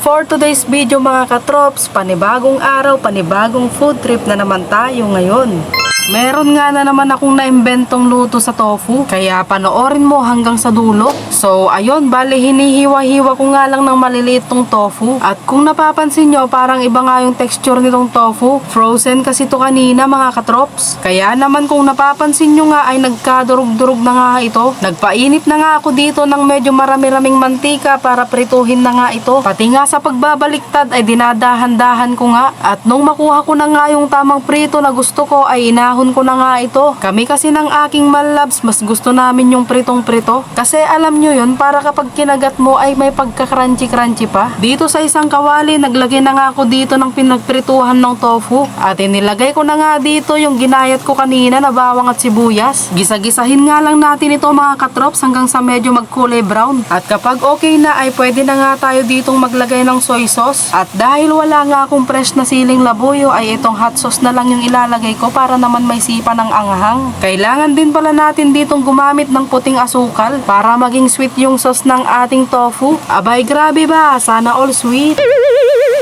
For today's video mga katrops, panibagong araw, panibagong food trip na naman tayo ngayon. Meron nga na naman akong naimbentong luto sa tofu, kaya panoorin mo hanggang sa dulo. So ayun, bali hinihiwa-hiwa ko nga lang ng maliliit tong tofu. At kung napapansin nyo, parang iba nga yung texture nitong tofu. Frozen kasi to kanina mga katrops. Kaya naman kung napapansin nyo nga ay nagkadurog-durog na nga ito. Nagpainit na nga ako dito ng medyo marami-raming mantika para prituhin na nga ito. Pati nga sa pagbabaliktad ay dinadahan-dahan ko nga. At nung makuha ko na nga yung tamang prito na gusto ko ay inahon ko na nga ito. Kami kasi ng aking malabs, mas gusto namin yung pritong-prito. Kasi alam nyo yun, para kapag kinagat mo ay may pagka-crunchy-crunchy pa. Dito sa isang kawali, naglagay na nga ako dito ng pinagprituhan ng tofu. At inilagay ko na nga dito yung ginayat ko kanina na bawang at sibuyas. Gisa-gisahin nga lang natin ito mga katrops hanggang sa medyo magkulay brown. At kapag okay na ay pwede na nga tayo ditong maglagay ng soy sauce. At dahil wala nga akong fresh na siling labuyo ay itong hot sauce na lang yung ilalagay ko para naman may sipa ng anghang. Kailangan din pala natin ditong gumamit ng puting asukal para maging sweet yung sauce ng ating tofu. Abay grabe ba? Sana all sweet.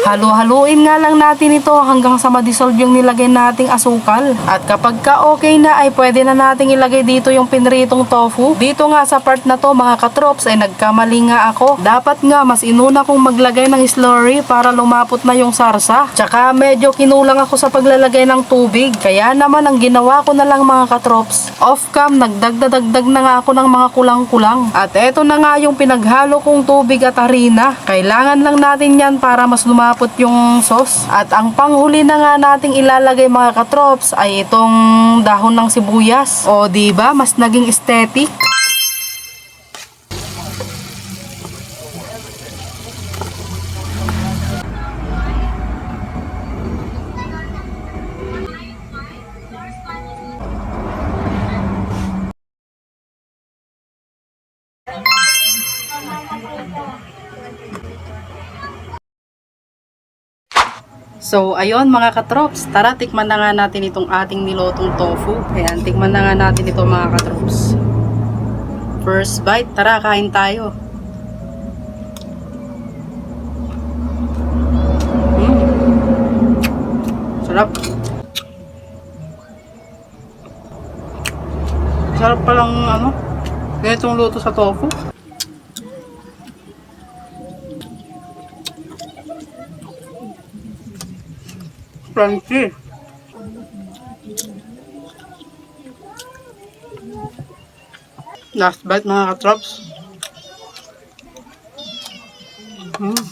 Halu-haluin nga lang natin ito hanggang sa madissolve yung nilagay nating asukal. At kapag ka okay na ay pwede na nating ilagay dito yung pinritong tofu. Dito nga sa part na to mga katrops ay nagkamali nga ako. Dapat nga mas inuna kong maglagay ng slurry para lumapot na yung sarsa. Tsaka medyo kinulang ako sa paglalagay ng tubig. Kaya naman ang ginawa ko na lang mga katrops. Off cam nagdagdadagdag na nga ako ng mga kulang-kulang. At eto na nga yung pinaghalo kong tubig at harina. Kailangan lang natin yan para mas lumapot yung sauce. At ang panghuli na nga nating ilalagay mga katrops ay itong dahon ng sibuyas. O ba mas naging aesthetic. So, ayun mga katrops, tara tikman na nga natin itong ating nilotong tofu. Ayan, tikman na nga natin ito mga katrops. First bite, tara kain tayo. Mm. Sarap. Sarap palang ano, ganitong luto sa tofu. Crunchy. Last bite mga katrops. Mm.